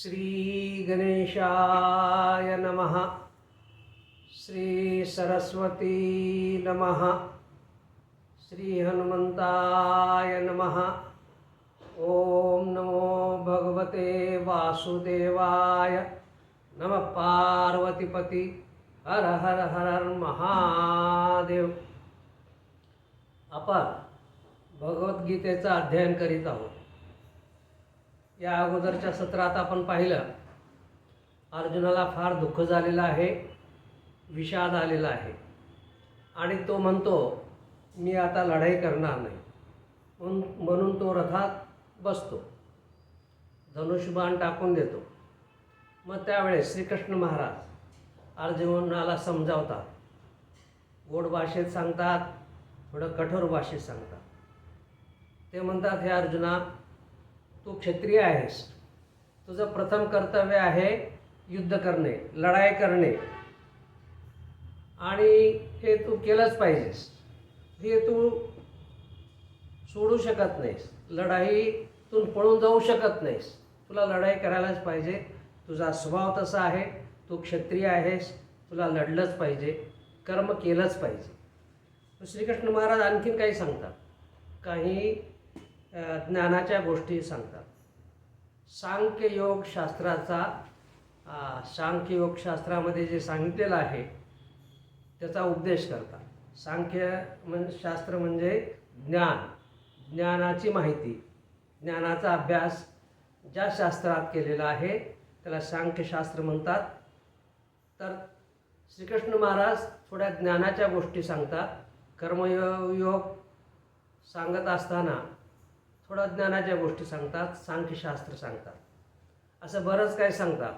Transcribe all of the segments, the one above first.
श्रीगणेशाय नमः। श्रीसरस्वती नमः। श्रीहनुमन्ताय नमः। ॐ नमो भगवते वासुदेवाय नमः। पार्वतीपती हर हर हर हर महादेव। आपण भगवद्गीतेचं अध्ययन करीत आहोत। या अगोदरच्या सत्रात आपण पाहिलं अर्जुनाला फार दुःख झालेलं आहे विषाद आलेला आहे. आणि तो म्हणतो मी आता लढाई करणार नाही. म्हणून म्हणून तो रथात बसतो. धनुष्यबाण टाकून देतो. मग त्यावेळेस श्रीकृष्ण महाराज अर्जुनाला समजावतात. गोड भाषेत सांगतात थोडं कठोर भाषेत सांगतात. ते म्हणतात हे अर्जुना तू क्षत्रिय आहेस. तुझं प्रथम कर्तव्य आहे युद्ध करणे लढाई करणे. आणि हे तू केलंच पाहिजेस. हे तू सोडू शकत नाहीस. लढाईतून पळून जाऊ शकत नाहीस. तुला लढाई करायलाच पाहिजे. तुझा स्वभाव तसा आहे. तू क्षत्रिय आहेस. तुला लढलंच पाहिजे. कर्म केलंच पाहिजे. श्रीकृष्ण महाराज आणखीन काही सांगतात. काही ज्ञानाच्या गोष्टी सांगतात. सांख्ययोगशास्त्राचा सांख्ययोगशास्त्रामध्ये जे सांगितलेलं आहे त्याचा उपदेश करतात. सांख्य म्हण शास्त्र म्हणजे ज्ञान. ज्ञानाची माहिती ज्ञानाचा अभ्यास ज्या शास्त्रात केलेला आहे त्याला सांख्यशास्त्र म्हणतात. तर श्रीकृष्ण महाराज थोड्या ज्ञानाच्या गोष्टी सांगतात. कर्मयोग योग सांगत असताना थोडा ज्ञानाच्या गोष्टी सांगतात सांख्यशास्त्र सांगतात. असं बरंच काही सांगतात.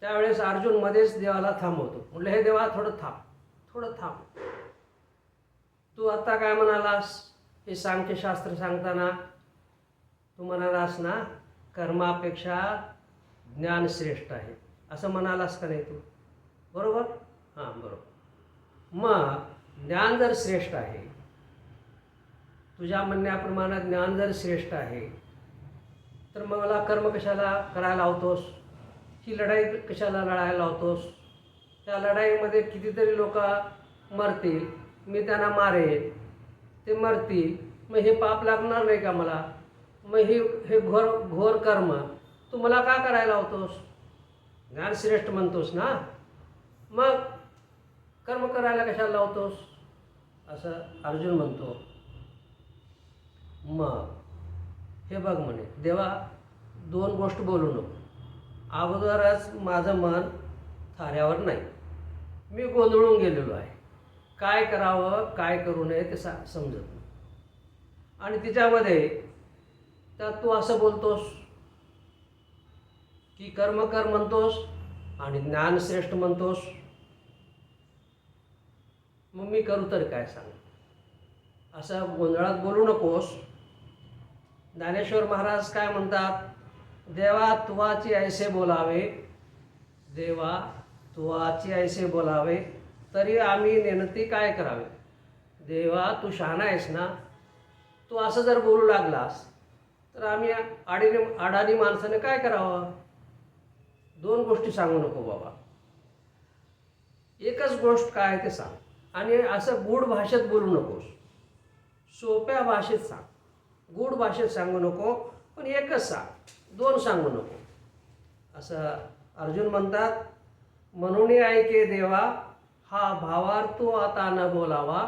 त्यावेळेस अर्जुन मध्येच देवाला थांबवतो म्हटलं हे देवा थोडं थांब थोडं थांब. तू आत्ता काय म्हणालास? हे सांख्यशास्त्र सांगताना तू म्हणालास ना कर्मापेक्षा ज्ञान श्रेष्ठ आहे. असं म्हणालास का नाही तू? बरोबर? हां बरोबर. मग ज्ञान जर श्रेष्ठ आहे तुझ्या म्हणण्याप्रमाणे ज्ञान जर श्रेष्ठ आहे तर मग मला कर्म कशाला करायला लावतोस? ही लढाई कशाला लढायला लावतोस? त्या लढाईमध्ये कितीतरी लोक मरतील मी त्यांना मारेन. ते मरतील मग हे पाप लागणार नाही का मला? मग हे हे घोर घोर कर्म तू मला का करायला लावतोस? ज्ञान श्रेष्ठ म्हणतोस ना? मग कर्म करायला कशाला लावतोस? असं अर्जुन म्हणतो. मग. हे बघ म्हणे देवा दोन गोष्ट बोलू नको. अगोदरच माझं मन थाऱ्यावर नाही. मी गोंधळून गेलेलो आहे. काय करावं काय करू नये ते सा समजत नाही. आणि तिच्यामध्ये त्यात तू असं बोलतोस की कर्म कर म्हणतोस आणि ज्ञानश्रेष्ठ म्हणतोस. मग मी करू तर काय सांग? असं गोंधळात बोलू नकोस. ज्ञानेश्वर महाराज काय म्हणतात? देवा तुवाची ऐसे बोलावे देवा तुवाची ऐसे बोलावे तरी आम्ही नेनती काय करावे? देवा तू शहाणा आहेस ना? तू असं जर बोलू लागलास तर आम्ही आडीने आडाणी माणसाने काय करावं? दोन गोष्टी सांगू नको बाबा. एकच गोष्ट काय ते सांग. आणि असं गूढ भाषेत बोलू नकोस. सोप्या भाषेत सांग. गूढ भाषेत सांगू नको पण एकच सांग दोन सांगू नको. असं अर्जुन म्हणतात म्हणून ऐके देवा हा भावार्थ आता न बोलावा.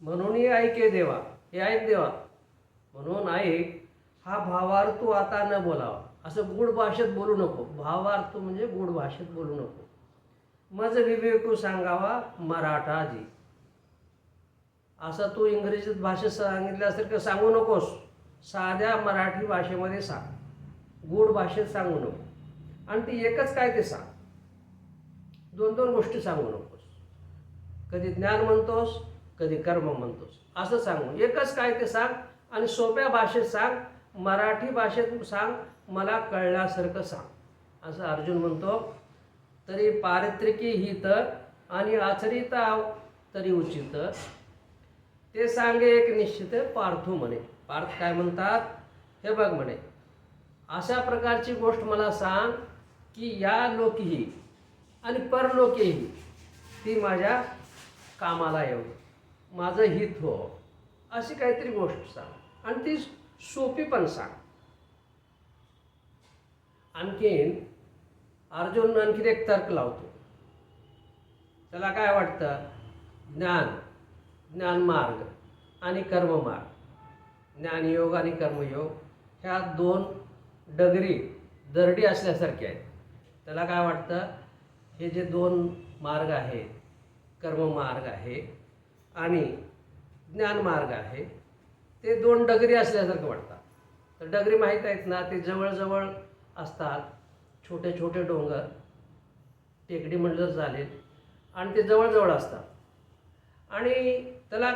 म्हणून ऐके देवा हे ऐक देवा. म्हणून ऐक हा भावार्थ आता न बोलावा. असं गूढ भाषेत बोलू नको भावार्थ म्हणजे गूढ भाषेत बोलू नको. मज विवेकू सांगावा मराठाजी. असं तू इंग्रजीत भाषेत सांगितलं असेल तर सांगू नकोस. साध्या मराठी भाषेमध्ये सांग. गूढ भाषेत सांगू नको. आणि ती एकच काय ते सांग. दोन दोन गोष्टी सांगू नकोस. कधी ज्ञान म्हणतोस कधी कर्म म्हणतोस. असं सांगू. एकच काय ते सांग आणि सोप्या भाषेत सांग. मराठी भाषेत सांग. मला कळल्यासारखं सांग. असं अर्जुन म्हणतो तरी पारित्रिकी हित आणि आचरिता तरी उचित ते सांगे एक निश्चित पार्थू म्हणे. पार्थ काय म्हणतात? हे बघ म्हणे अशा प्रकारची गोष्ट मला सांग की या लोकही आणि परलोकीही ती माझ्या कामाला येऊ माझं हित हो. अशी काहीतरी गोष्ट सांग आणि ती सोपी पण सांग. आणखीन अर्जुन आणखीन एक तर्क लावतो. त्याला काय वाटतं? ज्ञान. ज्ञानमार्ग आणि कर्ममार्ग. ज्ञानयोग आणि कर्मयोग ह्या दोन डगरी दरडी असल्यासारखे आहेत. त्याला काय वाटतं? हे जे दोन मार्ग आहेत कर्ममार्ग आहे आणि ज्ञानमार्ग आहे ते दोन डगरी असल्यासारखं वाटतात तर डगरी माहीत आहेत ना ते जवळजवळ असतात छोटे छोटे डोंगर टेकडी म्हटलं चालेल आणि ते जवळजवळ असतात. आणि त्याला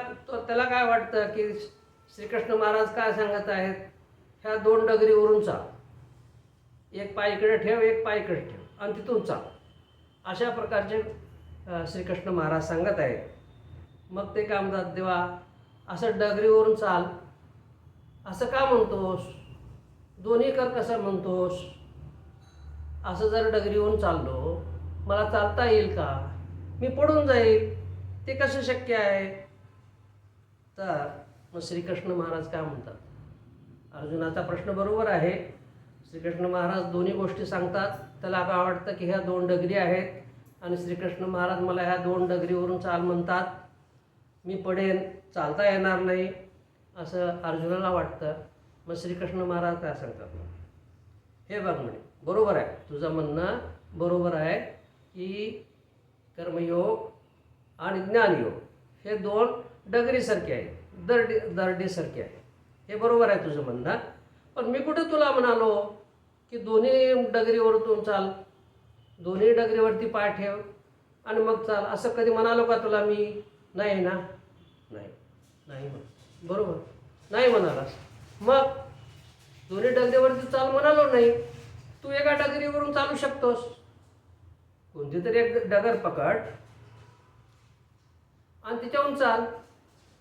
त्याला काय वाटतं की श्रीकृष्ण महाराज काय सांगत आहेत? ह्या दोन डगरीवरून चाल. एक पाय इकडे ठेव एक पाय इकडे ठेव. आणि तिथून चाल. अशा प्रकारचे श्रीकृष्ण महाराज सांगत आहेत. मग ते काय म्हणतात देवा असं डगरीवरून चाल. असं का म्हणतोस? दोन्ही कर कसं म्हणतोस? असं जर डगरीवरून चाललो मला चालता येईल का? मी पडून जाईल. ते कसं शक्य आहे? तर मग श्रीकृष्ण महाराज काय म्हणतात? अर्जुनाचा प्रश्न बरोबर आहे. श्रीकृष्ण महाराज दोन्ही गोष्टी सांगतात. त्याला काय वाटतं की ह्या दोन डगरी आहेत आणि श्रीकृष्ण महाराज मला ह्या दोन डगरीवरून चाल म्हणतात. मी पडेन चालता येणार नाही असं अर्जुनाला वाटतं. मग श्रीकृष्ण महाराज काय सांगतात? हे बघ म्हणे बरोबर आहे. तुझं म्हणणं बरोबर आहे की कर्मयोग आणि ज्ञानयोग हे दोन डगरीसारखी आहे दरडी दरडीसारखी आहे. हे बरोबर आहे तुझं म्हणणं. पण मी कुठे तुला म्हणालो की दोन्ही डगरीवरतून चाल. दोन्ही डगरीवरती पाय ठेव आणि मग चाल. असं कधी म्हणालो का तुला मी? नाही ना? नाही. नाही म्हण. बरोबर. नाही म्हणालास. मग दोन्ही डगरीवरती चाल म्हणालो नाही. तू एका डगरीवरून चालू शकतोस. कोणती तरी एक डगर पकड आणि तिच्याहून चाल.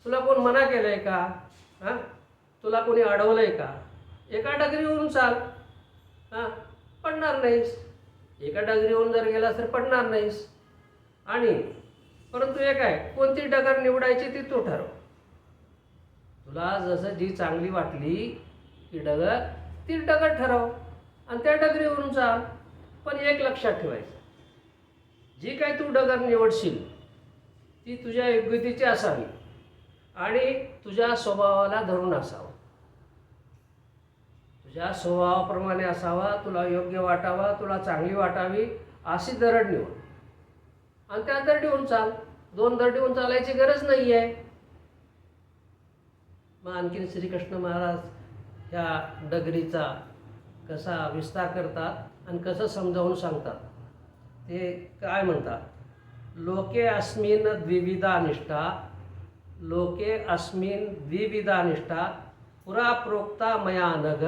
तुला कोण मना केलंय का? हां? तुला कोणी अडवलंय का? एका डगरीवरून चाल. हां? पडणार नाहीस. एका डगरीवरून जर गेलास तर पडणार नाहीस. आणि परंतु एक आहे कोणती डगर निवडायची ती तू ठरव. तुला जसं जी चांगली वाटली ती डगर ती डगर ठरव. आणि त्या डगरीवरून चाल. पण एक लक्षात ठेवायचं. जी काय तू डगर निवडशील ती तुझ्या योग्यतेची असावी. आणि तुझ्या स्वभावाला धरून असावं. तुझ्या स्वभावाप्रमाणे असावा तुला योग्य वाटावा तुला चांगली वाटावी अशी दरड निवड आणि त्या दरडीहून चाल. दोन दरडीहून चालायची गरज नाही आहे मग आणखीन श्रीकृष्ण महाराज ह्या डगरीचा कसा विस्तार करतात आणि कसं समजावून सांगतात ते काय म्हणतात? लोके अस्मिन द्विविधा निष्ठा लोके अस्मिन द्विविधा निष्ठा पुरा प्रोक्ता मया नग।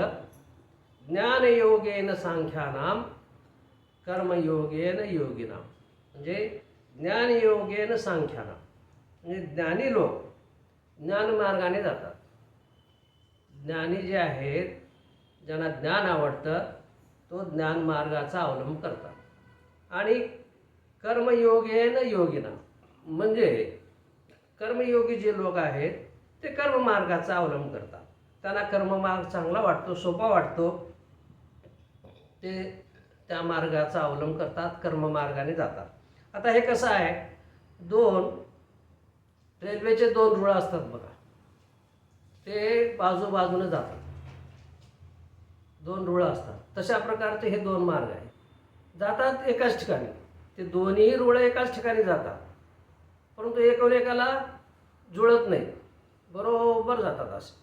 ज्ञानयोगेन सांख्यानाम कर्मयोगेन योगिनाम म्हणजे ज्ञानयोगेन सांख्यानाम म्हणजे ज्ञानी लोक ज्ञानमार्गाने जातात। ज्ञानी जे आहेत ज्यांना ज्ञान आवडतं तो ज्ञानमार्गाचा अवलंब करतात. आणि कर्मयोगेन योगिना. म्हणजे कर्मयोगी जे लोक आहेत ते कर्ममार्गाचा अवलंब करतात. त्यांना कर्ममार्ग चांगला वाटतो सोपा वाटतो ते त्या मार्गाचा अवलंब करतात कर्ममार्गाने जातात. आता हे कसं आहे? दोन रेल्वेचे दोन रुळ असतात बघा. ते बाजूबाजूने जातात. दोन रुळं असतात. तशा प्रकारचे हे दोन मार्ग आहेत. जातात एकाच ठिकाणी. ते दोन्ही रुळं एकाच ठिकाणी जातात. परंतु एकमेकाला जुळत नाही. बरोबर जातात असे.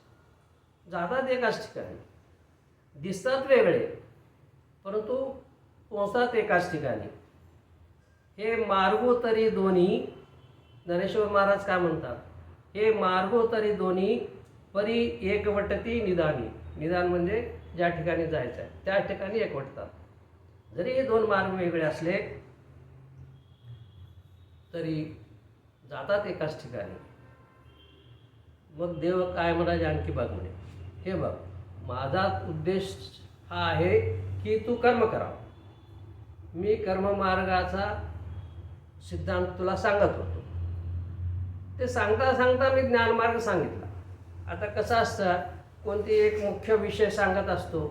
जातात एकाच ठिकाणी. दिसतात वेगळे परंतु पोचतात एकाच ठिकाणी. हे मार्गो तरी दोन्ही ज्ञानेश्वर महाराज काय म्हणतात? हे मार्गो तरी दोन्ही परी एकवटती निदानी. निदान म्हणजे ज्या ठिकाणी जायचं आहे त्या ठिकाणी एकवटतात. जरी हे दोन मार्ग वेगळे असले तरी जातात एकाच ठिकाणी. मग देव काय म्हणायचे आणखी बघ म्हणे हे बघ माझा उद्देश हा आहे की तू कर्म करावं मी कर्ममार्गाचा सिद्धांत तुला सांगत होतो. ते सांगता सांगता मी ज्ञानमार्ग सांगितला. आता कसं असतं कोणती एक मुख्य विषय सांगत असतो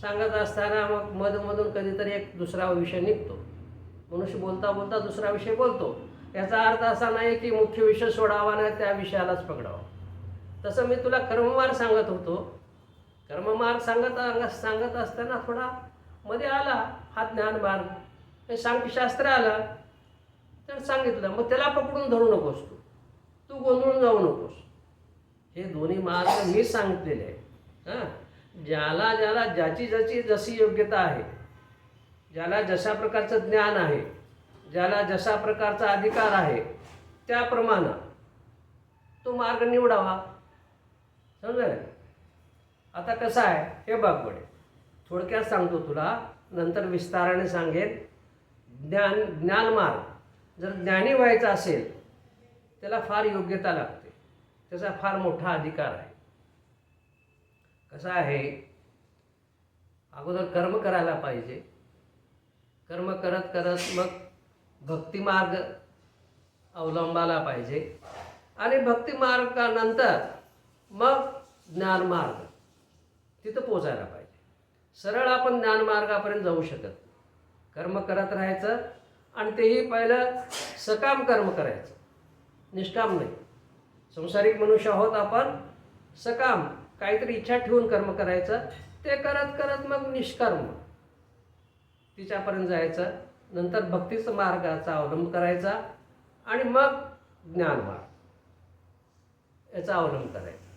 सांगत असताना मग मधूनमधून कधीतरी एक दुसरा विषय निघतो. मनुष्य बोलता बोलता दुसरा विषय बोलतो. याचा अर्थ असा नाही की मुख्य विषय सोडावा नाही त्या विषयालाच पकडावा. तसं मी तुला कर्ममार्ग सांगत होतो. कर्ममार्ग सांगत सांगत असताना थोडा मध्ये आला हा ज्ञानमार्ग. सांख्यशास्त्र आला तर सांगितलं मग त्याला पकडून धरू नकोस तू. तू गोंधळून जाऊ नकोस. हे दोन्ही मार्ग मी सांगितलेले आहे हां? ज्याला ज्याला ज्याची ज्याची जशी योग्यता आहे ज्याला जशा प्रकारचं ज्ञान आहे ज्याला जशा प्रकारचा अधिकार आहे त्याप्रमाणे तो मार्ग निवडावा. समजलं? आता कसं आहे? हे बघ बडे थोडक्यात सांगतो तुला नंतर विस्ताराने सांगेन. ज्ञान ज्ञानमार्ग जर ज्ञानी व्हायचं असेल त्याला फार योग्यता लागते. त्याचा फार मोठा अधिकार आहे. कसं आहे? अगोदर कर्म करायला पाहिजे. कर्म करत करत मग भक्तिमार्ग अवलंबायला पाहिजे. आणि भक्तिमार्गानंतर मग ज्ञानमार्ग तिथं पोचायला पाहिजे. सरळ आपण ज्ञानमार्गापर्यंत जाऊ शकत नाही. कर्म करत राहायचं आणि तेही पहिलं सकाम कर्म करायचं. निष्काम नाही. संसारिक मनुष्य आहोत आपण सकाम काहीतरी इच्छा ठेवून कर्म करायचं ते करत करत मग निष्कर्म. तिच्यापर्यंत जायचं. नंतर भक्तीच मार्गाचा अवलंब करायचा आणि मग ज्ञानमार्ग याचा अवलंब करायचा.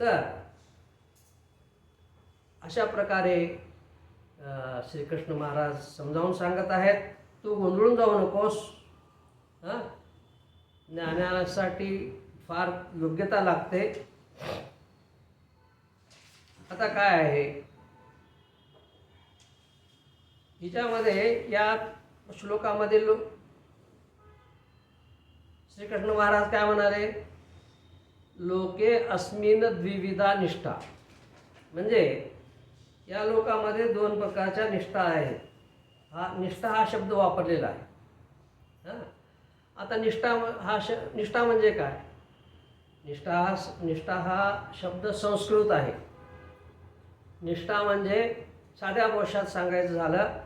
तर अशा प्रकारे श्रीकृष्ण महाराज समजावून सांगत आहेत तू गोंधळून जाऊ नकोस. हां? ज्ञानासाठी फार योग्यता लागते. आता काय आहे? हिच्यामध्ये या श्लोकामध्ये लो श्रीकृष्ण महाराज काय म्हणाले? लोके अस्मिन द्विविधा निष्ठा. म्हणजे या लोकामध्ये दोन प्रकारच्या निष्ठा आहेत. हा निष्ठा हा शब्द वापरलेला आहे. हां? आता निष्ठा हा श निष्ठा म्हणजे काय? निष्ठा हा निष्ठा हा शब्द संस्कृत आहे. निष्ठा म्हणजे साध्या भाषात सांगायचं झालं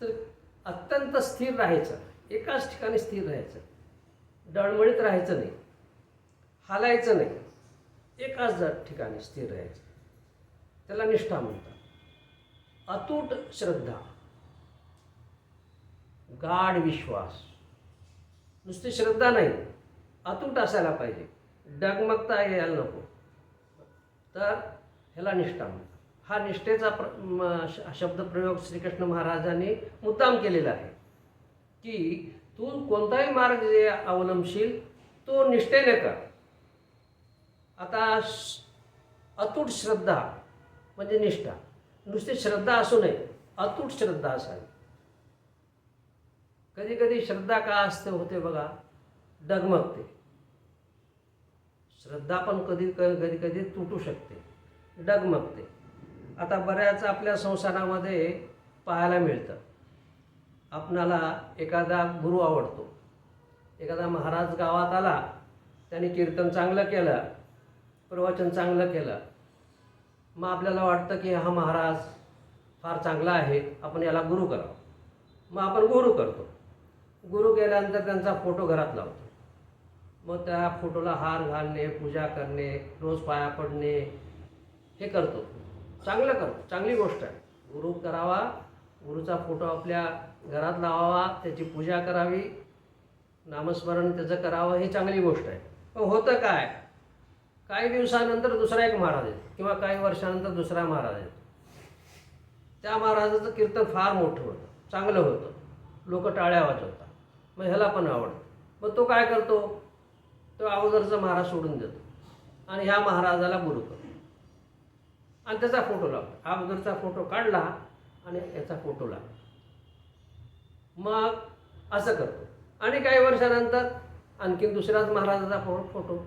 तर अत्यंत स्थिर राहायचं. एकाच ठिकाणी स्थिर राहायचं. डळमळीत राहायचं नाही. हालायचं नाही. एकाच ठिकाणी स्थिर राहायचं. त्याला निष्ठा म्हणतात. अतूट श्रद्धा. गाढ विश्वास. नुसती श्रद्धा नाही. अतूट असायला पाहिजे. डगमगता यायला नको. तर ह्याला निष्ठा म्हणतात. हा निष्ठेचा प्र श- शब्दप्रयोग श्रीकृष्ण महाराजांनी मुद्दाम केलेला आहे. की तू कोणताही मार्ग जे अवलंबशील तो निष्ठेने कर. आता अतूट श्रद्धा म्हणजे निष्ठा. नुसती श्रद्धा असू नये अतूट श्रद्धा असावी. कधी कधी श्रद्धा का असते होते बघा? डगमगते. श्रद्धा पण कधी कधी कधी तुटू शकते डगमगते. आता बऱ्याच आपल्या संसारामध्ये पाहायला मिळतं. आपणाला एखादा गुरु आवडतो. एखादा महाराज गावात आला त्याने कीर्तन चांगलं केलं प्रवचन चांगलं केलं. मग आपल्याला वाटतं की हा महाराज फार चांगला आहे आपण याला गुरु करावं. मग आपण गुरु करतो. गुरु केल्यानंतर त्यांचा फोटो घरात लावतो. मग त्या फोटोला हार घालणे पूजा करणे रोज पाया पडणे हे करतो. चांगलं करू चांगली गोष्ट आहे. गुरु करावा गुरुचा फोटो आपल्या घरात लावावा त्याची पूजा करावी नामस्मरण त्याचं करावं ही चांगली गोष्ट आहे. पण होतं काय? काही दिवसानंतर दुसरा एक महाराज येतो किंवा काही वर्षानंतर दुसरा महाराज येतो. त्या महाराजाचं कीर्तन फार मोठं होतं चांगलं होतं. लोक टाळ्या वाजवतात. मग ह्याला पण आवडतं. मग तो काय करतो? तो अगोदरचा महाराज सोडून देतो. आणि ह्या महाराजाला गुरु करतो. आणि त्याचा फोटो लावतो. अगोदरचा फोटो काढला आणि याचा फोटो लावला मग असं करतो. आणि काही वर्षानंतर आणखीन दुसऱ्याच महाराजाचा फो फोटो.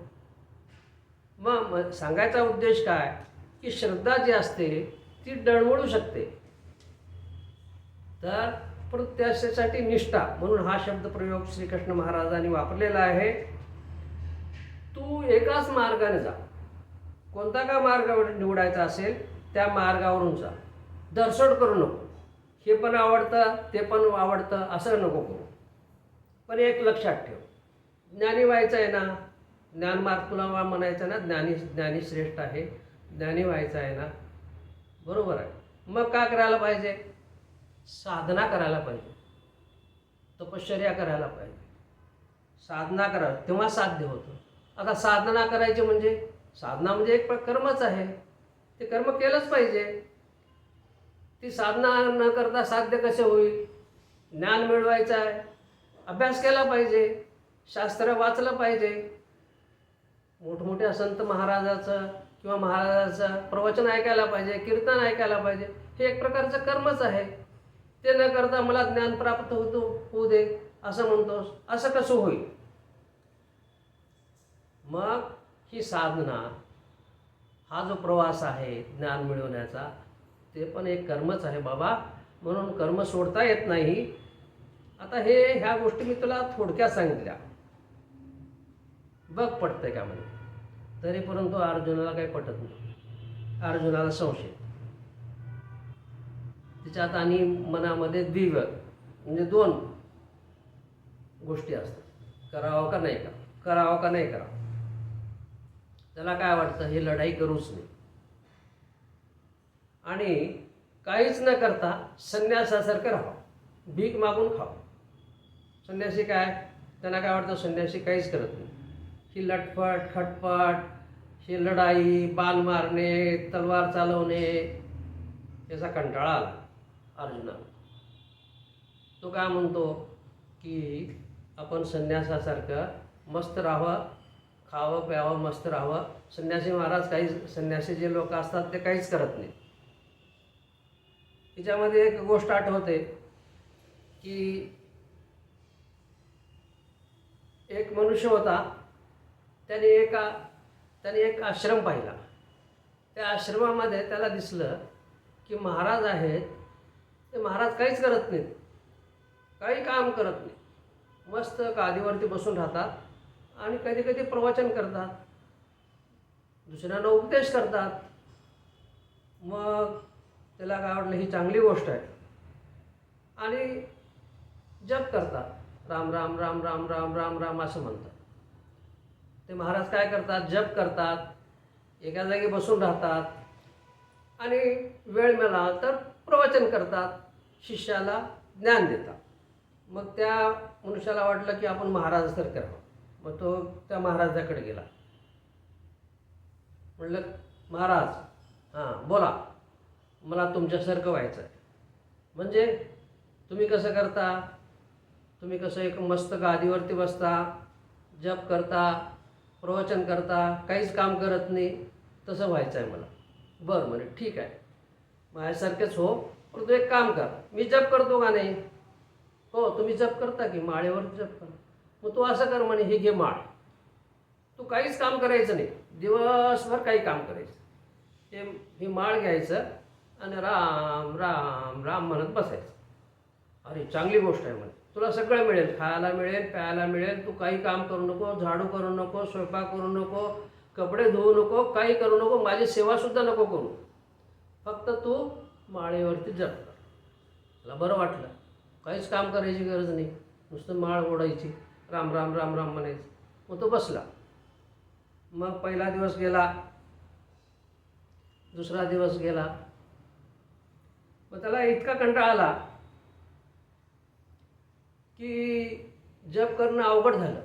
मग सांगायचा उद्देश काय? की श्रद्धा जी असते ती डळमळू शकते. तर पण त्याच्यासाठी निष्ठा म्हणून हा शब्द प्रयोग श्रीकृष्ण महाराजांनी वापरलेला आहे. तू एकाच मार्गाने जा. कोणता का मार्ग निवडायचा असेल त्या मार्गावरून जा. दरसोड करू नको. हे पण आवडतं ते पण आवडतं असं नको करू. पण एक लक्षात ठेव. ज्ञानी व्हायचं आहे ना ज्ञानमार्ग तुला वा म्हणायचं ना ज्ञानी ज्ञानी श्रेष्ठ आहे ज्ञानी व्हायचं आहे ना. बरोबर आहे. मग का करायला पाहिजे? साधना करायला पाहिजे. तपश्चर्या करायला पाहिजे. साधना करा तेव्हा साध्य होतं. आता साधना करायची म्हणजे? साधना म्हणजे एक कर्मच आहे. ते कर्म केलंच पाहिजे. ती साधना न करता साध्य कसे होईल? ज्ञान मिळवायचं आहे. अभ्यास केला पाहिजे. शास्त्र वाचलं पाहिजे. मोठमोठ्या संत महाराजाचं किंवा महाराजाचं प्रवचन ऐकायला पाहिजे कीर्तन ऐकायला पाहिजे. हे एक प्रकारचं कर्मच आहे. ते न करता मला ज्ञान प्राप्त होतो होऊ दे असं म्हणतोस असं कसं होईल? मग ही साधना हा जो प्रवास आहे ज्ञान मिळवण्याचा ते पण एक कर्मच आहे बाबा. म्हणून कर्म सोडता येत नाही. आता हे ह्या गोष्टी मी तुला थोडक्यात सांगितल्या. बघ पटतंय का म्हणे? तरी परंतु अर्जुनाला काही पटत नाही. अर्जुनाला संशय. तिच्यात आणि मनामध्ये द्विव म्हणजे दोन गोष्टी असतात. करावं का नाही करावं? करावं का नाही करावं? त्याला काय वाटतं? हे लढाई करूच नाही आणि काहीच न करता संन्यासासारखं राहावं. भीक मागून खावं. संन्यासी काय? त्यांना काय वाटतं? संन्यासी काहीच करत नाही. ही लटपट खटपट ही लढाई बाण मारणे तलवार चालवणे याचा कंटाळा आला अर्जुना तो काय म्हणतो की आपण संन्यासासारखं मस्त राहावं खावं प्यावं मस्त राहावं. संन्यासी महाराज काही संन्यासी जे लोक असतात ते काहीच करत नाही तिच्यामध्ये एक गोष्ट आठवते की एक मनुष्य होता त्याने एका त्याने एक आश्रम पाहिला. त्या आश्रमामध्ये त्याला दिसलं की महाराज आहेत ते महाराज काहीच करत नाहीत. काही काम करत नाही मस्त गादीवरती बसून राहतात. आणि कधी कधी प्रवचन करतात. दुसऱ्यांना उपदेश करतात. मग त्याला काय वाटलं ही चांगली गोष्ट आहे. आणि जप करतात. राम राम राम राम राम राम राम असं म्हणतात. ते महाराज काय करतात जप करतात. एका जागी बसून राहतात. आणि वेळ मिळाला तर प्रवचन करतात. शिष्याला ज्ञान देतात. मग त्या मनुष्याला वाटलं की आपण महाराज तर करावं. मग तो त्या महाराजाकडे गेला. म्हणलं महाराज हां बोला. मला तुमच्यासारखं व्हायचं आहे म्हणजे? तुम्ही कसं करता? तुम्ही कसं एक मस्त गादीवरती बसता? जप करता? प्रवचन करता? काहीच काम करत नाही? तसं व्हायचं आहे मला. बरं म्हणे ठीक आहे. माझ्यासारखेच हो पण तू एक काम कर. मी जप करतो का नाही? हो तुम्ही जप करता की? माळेवर जप करा. मग तू असं कर म्हणे हे घे माळ. तू काहीच काम करायचं नाही. दिवसभर काही काम करायचं. ते हे माळ घ्यायचं आणि राम राम राम म्हणत बसायचं. अरे चांगली गोष्ट आहे म्हणे. तुला सगळं मिळेल. खायला मिळेल प्यायला मिळेल. तू काही काम करू नको झाडू करू नको स्वयंपाक करू नको कपडे धुवू नको काही करू नको माझी सेवासुद्धा नको करू. फक्त तू माळेवरती जप कर. मला बरं वाटलं. काहीच काम करायची गरज नाही. नुसतं माळ ओढायची. राम राम राम राम म्हणायचं मग तो बसला. मग पहिला दिवस गेला. दुसरा दिवस गेला. मग त्याला इतका कंटाळा आला की जप करणं अवघड झालं.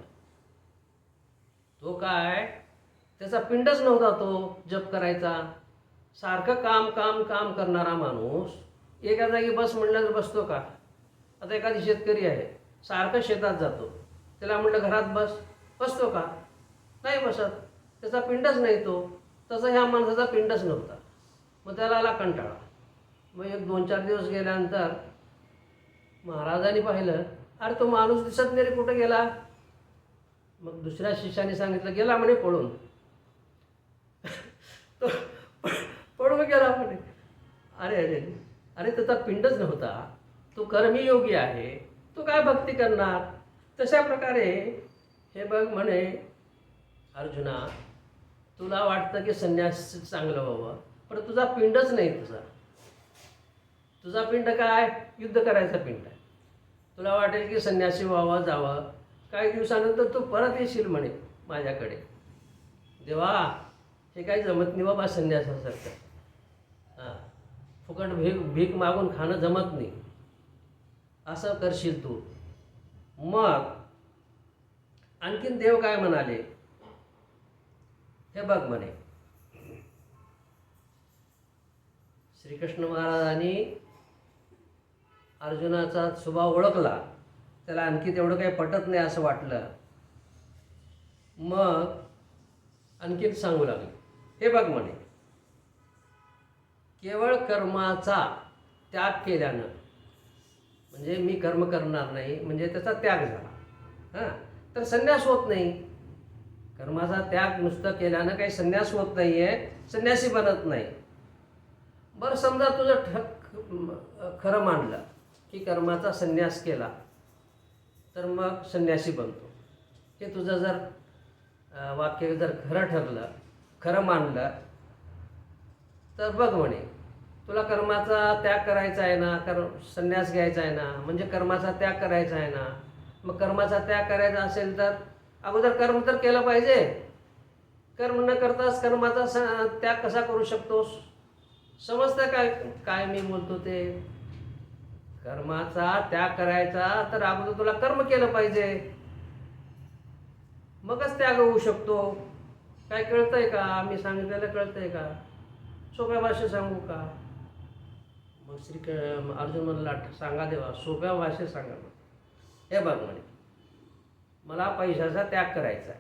तो काय? त्याचा पिंडच नव्हता तो जप करायचा. सारखं काम काम काम करणारा माणूस एका जागी बस म्हणलं तर बसतो का? आता एखादी शेतकरी आहे. सारखं शेतात जातो. त्याला म्हटलं घरात बस. बसतो का? नाही बसत. त्याचा पिंडच नाही तो. तसा ह्या माणसाचा पिंडच नव्हता. मग त्याला आला कंटाळा. मग एक दोन चार दिवस गेल्यानंतर महाराजांनी पाहिलं अरे तो माणूस दिसत नाही रे कुठं गेला? मग दुसऱ्या शिष्याने सांगितलं गेला म्हणे पळून. तो पळून गेला म्हणे. अरे अरे अरे त्याचा पिंडच नव्हता. तो कर्मयोगी आहे. तो काय भक्ती करणार? तशा प्रकारे हे बघ म्हणे अर्जुना तुला वाटतं की संन्यास चांगलं व्हावं पण तुझा पिंडच नाही तुझा तुझा पिंड काय? युद्ध करायचा पिंड आहे. तुला वाटेल की संन्यासी व्हावं जावं. काही दिवसानंतर तू परत येशील म्हणे माझ्याकडे. देवा हे काही जमत नाही बाबा संन्यासासारखं. हां फुकट भीक भीक मागून खाणं जमत नाही. असं करशील तू. मग आणखीन देव काय म्हणाले? हे बघ म्हणे. श्रीकृष्ण महाराजांनी अर्जुनाचा स्वभाव ओळखला. त्याला आणखी तेवढं काही पटत नाही असं वाटलं. मग आणखीन सांगू लागले. हे बघ म्हणे. केवळ कर्माचा त्याग केल्यानं म्हणजे मी कर्म करणार नाही म्हणजे त्याचा त्याग झाला. हां? तर संन्यास होत नाही. कर्माचा त्याग नुसतं केल्यानं काही संन्यास होत नाही आहे संन्यासी बनत नाही. बरं समजा तुझं ठक खरं मानलं की कर्माचा संन्यास केला तर मग संन्यासी बनतो. हे तुझं जर वाक्य जर खरं ठरलं खरं मानलं तर बघ म्हणे तुला कर्माचा त्याग करायचा आहे ना कर संन्यास घ्यायचा आहे ना म्हणजे कर्माचा त्याग करायचा आहे ना. मग कर्माचा त्याग करायचा असेल तर अगोदर कर्म तर केलं पाहिजे. कर्म न करताच कर्माचा स- त्याग कसा करू शकतोस? समजतं काय काय मी बोलतो ते? कर्माचा त्याग करायचा तर अगोदर तुला कर्म केलं पाहिजे. मगच त्याग होऊ शकतो. काय कळतंय का? मी सांगितलेलं कळतंय का? सोप्या भाषेत सांगू का? मग श्री क- अर्जुन म्हणला सांगा देवा सोप्या भाषेत सांगा मग. हे बघ म्हणे मला पैशाचा त्याग करायचा आहे.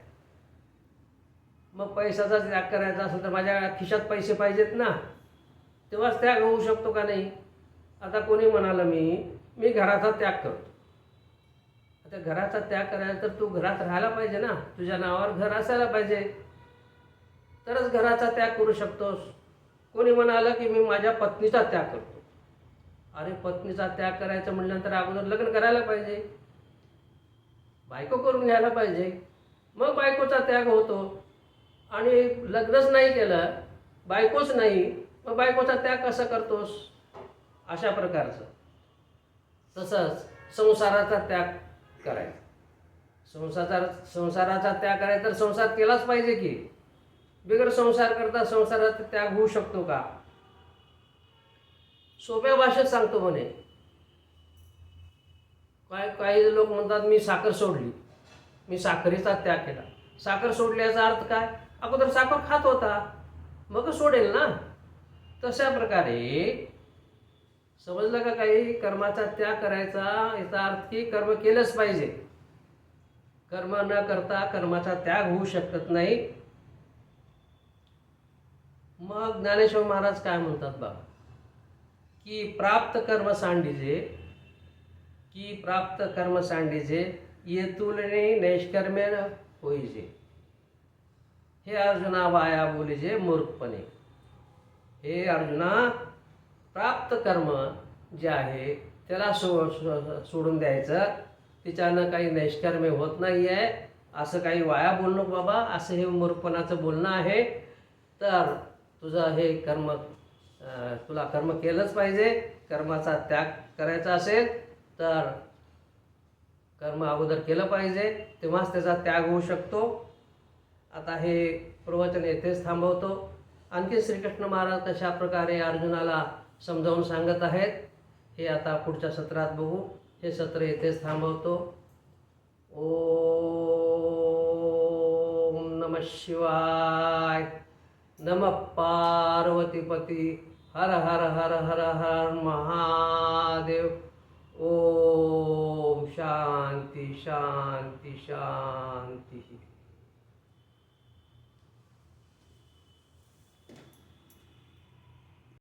मग पैशाचा त्याग करायचा असेल तर माझ्या खिशात पैसे पाहिजेत ना? तेव्हाच त्याग होऊ शकतो का नाही? आता कोणी म्हणालं मी मी घराचा त्याग करतो. आता घराचा त्याग करायला तर तू घरात राहायला पाहिजे ना? तुझ्या नावावर घर असायला पाहिजे. तरच घराचा त्याग करू शकतोस. कोणी म्हणालं की मी माझ्या पत्नीचा त्याग करतो. अरे पत्नीचा त्याग करायचं म्हटल्यानंतर अगोदर लग्न करायला पाहिजे. बायको करून घ्यायला पाहिजे. मग बायकोचा त्याग होतो. आणि लग्नच नाही केलं बायकोच नाही मग बायकोचा त्याग कसा करतोस? अशा प्रकारचं. तसंच संसाराचा त्याग करायचा. संसाराचा संसाराचा त्याग करायचा तर संसार केलाच पाहिजे की. बिगर संसार करता संसाराचा त्याग होऊ शकतो का? सोप्या भाषेत सांगतो म्हणे. काय काही लोक म्हणतात मी साखर सोडली. मी साखरेचा त्याग केला. साखर सोडल्याचा अर्थ काय? अगोदर साखर खात होता. मग सोडेल ना? तशा प्रकारे समजलं का काही? कर्माचा त्याग करायचा याचा अर्थ की कर्म केलंच पाहिजे. कर्म न करता कर्माचा त्याग होऊ शकत नाही. मग ज्ञानेश्वर महाराज काय म्हणतात बाबा की प्राप्त कर्म सांडिजे की प्राप्त कर्म सांडिजे येतुलने नैष्कर्मेण होईजे. हे अर्जुना वाया बोलीजे मूर्खपणे. हे अर्जुना प्राप्त कर्म जे आहे त्याला सो सोडून द्यायचं. तिच्यानं काही नैष्कर्मे होत नाही आहे असं काही वाया बोलणं बाबा असं हे मूर्खपणाचं बोलणं आहे. तर तुझं हे कर्म तुला कर्म केलंच पाहिजे कर्माचा त्याग करायचा असेल तर कर्म अगोदर केलं पाहिजे तेव्हाच त्याचा त्याग होऊ शकतो. आता हे प्रवचन येथेच थांबवतो. आणखी श्रीकृष्ण महाराज कशा प्रकारे अर्जुनाला समजावून सांगत आहेत हे आता पुढच्या सत्रात बघू. हे सत्र येथेच थांबवतो. ओम नम शिवाय. नम पार्वतीपती। हर हर हर हर हर महादेव। ओम शांती शांती शांती।